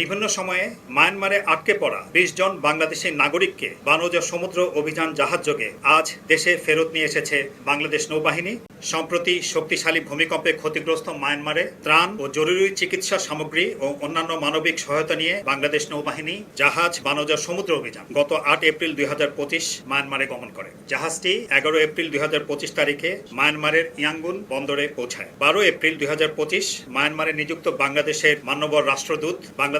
বিভিন্ন সময়ে মায়ানমারে আটকে পড়া বিশ জন বাংলাদেশি নাগরিককে বানৌজা সমুদ্র অভিযান জাহাজযোগে আজ দেশে ফেরত নিয়ে এসেছে বাংলাদেশ নৌবাহিনী। সম্প্রতি শক্তিশালী ভূমিকম্পে ক্ষতিগ্রস্ত মায়ানমারে ত্রাণ ও জরুরি চিকিৎসা সামগ্রী ও অন্যান্য মানবিক সহায়তা নিয়ে বাংলাদেশ নৌবাহিনী জাহাজ বানৌজা সমুদ্র অভিযান গত আট এপ্রিল দুই হাজার পঁচিশ মায়ানমারে গমন করে। জাহাজটি এগারো এপ্রিল দুই হাজার পঁচিশ তারিখে মায়ানমারের ইয়াঙ্গুন বন্দরে পৌঁছায়। বারো এপ্রিল দুই হাজার পঁচিশ মায়ানমারে নিযুক্ত বাংলাদেশের মান্যবর রাষ্ট্রদূত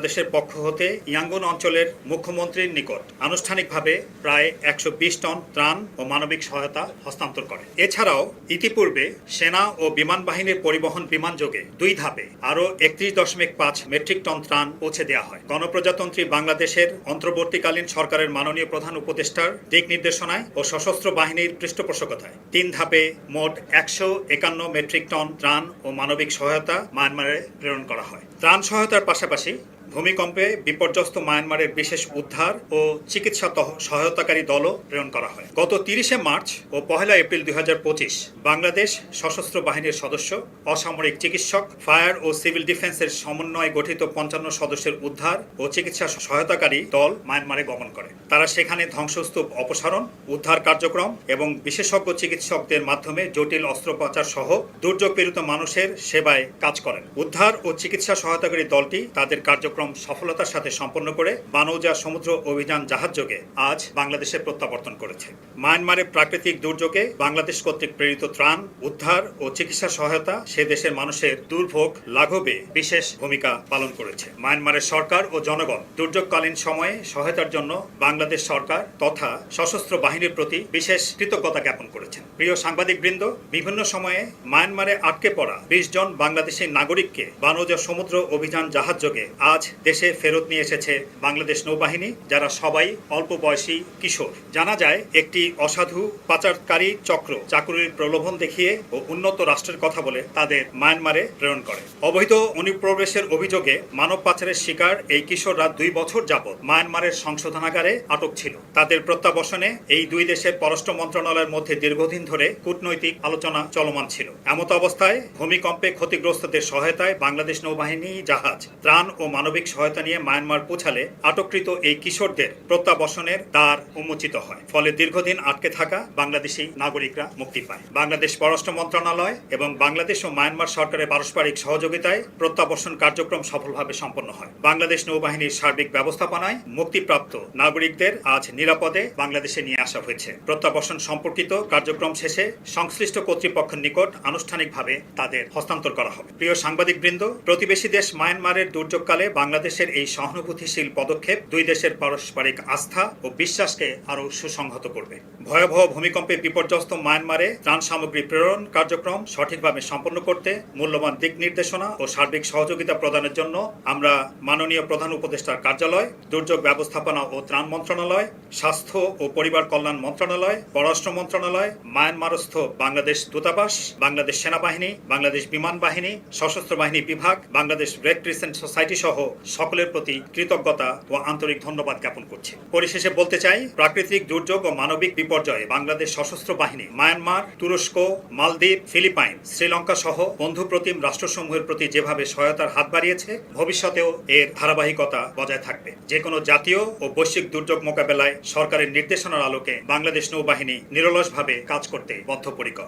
বাংলাদেশের পক্ষ হতে ইয়াঙ্গুন অঞ্চলের মুখ্যমন্ত্রীর নিকট আনুষ্ঠানিকভাবে প্রায় একশো বিশ টন ত্রাণ ও মানবিক সহায়তা হস্তান্তর করে। এছাড়াও ইতিপূর্বে সেনা ও বিমান বাহিনীর পরিবহন বিমান যোগে দুই ধাপে আরও একত্রিশ দশমিক পাঁচ মেট্রিক টন ত্রাণ পৌঁছে দেওয়া হয়। গণপ্রজাতন্ত্রী বাংলাদেশের অন্তর্বর্তীকালীন সরকারের মাননীয় প্রধান উপদেষ্টার দিক নির্দেশনায় ও সশস্ত্র বাহিনীর পৃষ্ঠপোষকতায় তিন ধাপে মোট একশো একান্ন মেট্রিক টন ত্রাণ ও মানবিক সহায়তা মায়ানমারে প্রেরণ করা হয়। ত্রাণ সহায়তার পাশাপাশি ভূমিকম্পে বিপর্যস্ত মায়ানমারের বিশেষ উদ্ধার ও চিকিৎসা সহায়তাকারী দলও প্রেরণ করা হয়। গত তিরিশে মার্চ ও পহেলা এপ্রিল দুই হাজার পঁচিশ বাংলাদেশ সশস্ত্র বাহিনীর সদস্য, অসামরিক চিকিৎসক, ফায়ার ও সিভিল ডিফেন্সের সমন্বয়ে গঠিত পঞ্চান্ন সদস্যের উদ্ধার ও চিকিৎসা সহায়তাকারী দল মায়ানমারে গমন করে। তারা সেখানে ধ্বংসস্তূপ অপসারণ, উদ্ধার কার্যক্রম এবং বিশেষজ্ঞ চিকিৎসকদের মাধ্যমে জটিল অস্ত্রোপচার সহ দুর্যোগ পীড়িত মানুষের সেবায় কাজ করেন। উদ্ধার ও চিকিৎসা সহায়তাকারী দলটি তাদের কার্যক্রম সফলতার সাথে সম্পন্ন করে বানৌজা সমুদ্র অভিযান জাহাজযোগে আজ বাংলাদেশে প্রত্যাবর্তন করেছে। মায়ানমারে প্রাকৃতিক দুর্যোগে বাংলাদেশ কর্তৃক প্রেরিত ত্রাণ, উদ্ধার ও চিকিৎসা সহায়তা সে দেশের মানুষের দুর্ভোগ লাঘবে বিশেষ ভূমিকা পালন করেছে। মায়ানমারের সরকার ও জনগণ দুর্যোগকালীন সময়ে সহায়তার জন্য বাংলাদেশ সরকার তথা সশস্ত্র বাহিনীর প্রতি বিশেষ কৃতজ্ঞতা জ্ঞাপন করেছেন। প্রিয় সাংবাদিকবৃন্দ, বিভিন্ন সময়ে মায়ানমারে আটকে পড়া বিশ জন বাংলাদেশি নাগরিককে বানৌজা সমুদ্র অভিযান জাহাজযোগে আজ দেশে ফেরত নিয়ে এসেছে বাংলাদেশ নৌবাহিনী, যারা সবাই অল্প বয়সী কিশোর। জানা যায়, একটি অসাধু পাচারকারী চক্র চাকুরির প্রলোভন দেখিয়ে ও উন্নত রাষ্ট্রের কথা বলে তাদের মায়ানমারে প্রেরণ করে। অবৈধ অনুপ্রবেশের অভিযোগে মানব পাচারের শিকার এই কিশোররা দুই বছর যাবৎ মায়ানমারের সংশোধনাগারে আটক ছিল। তাদের প্রত্যাবর্ষণে এই দুই দেশের পররাষ্ট্র মন্ত্রণালয়ের মধ্যে দীর্ঘদিন ধরে কূটনৈতিক আলোচনা চলমান ছিল। এমত অবস্থায় ভূমিকম্পে ক্ষতিগ্রস্তদের সহায়তায় বাংলাদেশ নৌবাহিনী জাহাজ, ত্রাণ ও মানবিক সহায়তা নিয়ে মায়ানমার পৌঁছালে আটককৃত এই কিশোরদের প্রত্যাবর্ষণের দ্বার উন্মোচিত হয়। ফলে দীর্ঘদিন আটকে থাকা বাংলাদেশি নাগরিকরা মুক্তি পায়। বাংলাদেশ পররাষ্ট্র মন্ত্রণালয় এবং বাংলাদেশ ও মায়ানমার সরকারের পারস্পরিক সহযোগিতায় প্রত্যাবর্ষণ কার্যক্রম সফলভাবে সম্পন্ন হয়। বাংলাদেশ নৌবাহিনীর সার্বিক ব্যবস্থাপনায় মুক্তিপ্রাপ্ত নাগরিকদের আজ নিরাপদে বাংলাদেশে নিয়ে আসা হয়েছে। প্রত্যাবর্ষণ সম্পর্কিত কার্যক্রম শেষে সংশ্লিষ্ট কর্তৃপক্ষের নিকট আনুষ্ঠানিকভাবে তাদের হস্তান্তর করা হবে। প্রিয় সাংবাদিকবৃন্দ, প্রতিবেশী দেশ মায়ানমারের দুর্যোগকালে বাংলাদেশের এই সহানুভূতিশীল পদক্ষেপ দুই দেশের পারস্পরিক আস্থা ও বিশ্বাসকে আরও সুসংহত করবে। ভয়াবহ ভূমিকম্পে বিপর্যস্ত মায়ানমারে ত্রাণ সামগ্রী প্রেরণ কার্যক্রম সঠিকভাবে সম্পন্ন করতে মূল্যবান দিক নির্দেশনা ও সার্বিক সহযোগিতা প্রদানের জন্য আমরা মাননীয় প্রধান উপদেষ্টার কার্যালয়, দুর্যোগ ব্যবস্থাপনা ও ত্রাণ মন্ত্রণালয়, স্বাস্থ্য ও পরিবার কল্যাণ মন্ত্রণালয়, পররাষ্ট্র মন্ত্রণালয়, মায়ানমারস্থ বাংলাদেশ দূতাবাস, বাংলাদেশ সেনাবাহিনী, বাংলাদেশ বিমান বাহিনী, সশস্ত্র বাহিনী বিভাগ, বাংলাদেশ রেড ক্রিসেন্ট সোসাইটি সহ সকলের প্রতি কৃতজ্ঞতা ও আন্তরিক ধন্যবাদ জ্ঞাপন করছে। পরিশেষে বলতে চাই, প্রাকৃতিক দুর্যোগ ও মানবিক বিপর্যয়ে বাংলাদেশ সশস্ত্র বাহিনী, মায়ানমার, তুরস্ক, মালদ্বীপ, ফিলিপাইন, শ্রীলঙ্কা সহ বন্ধুপ্রতিম রাষ্ট্রসমূহের প্রতি যেভাবে সহায়তার হাত বাড়িয়েছে, ভবিষ্যতেও এর ধারাবাহিকতা বজায় থাকবে। যে কোনো জাতীয় ও বৈশ্বিক দুর্যোগ মোকাবেলায় সরকারের নির্দেশনার আলোকে বাংলাদেশ নৌবাহিনী নিরলসভাবে কাজ করতে বদ্ধপরিকর।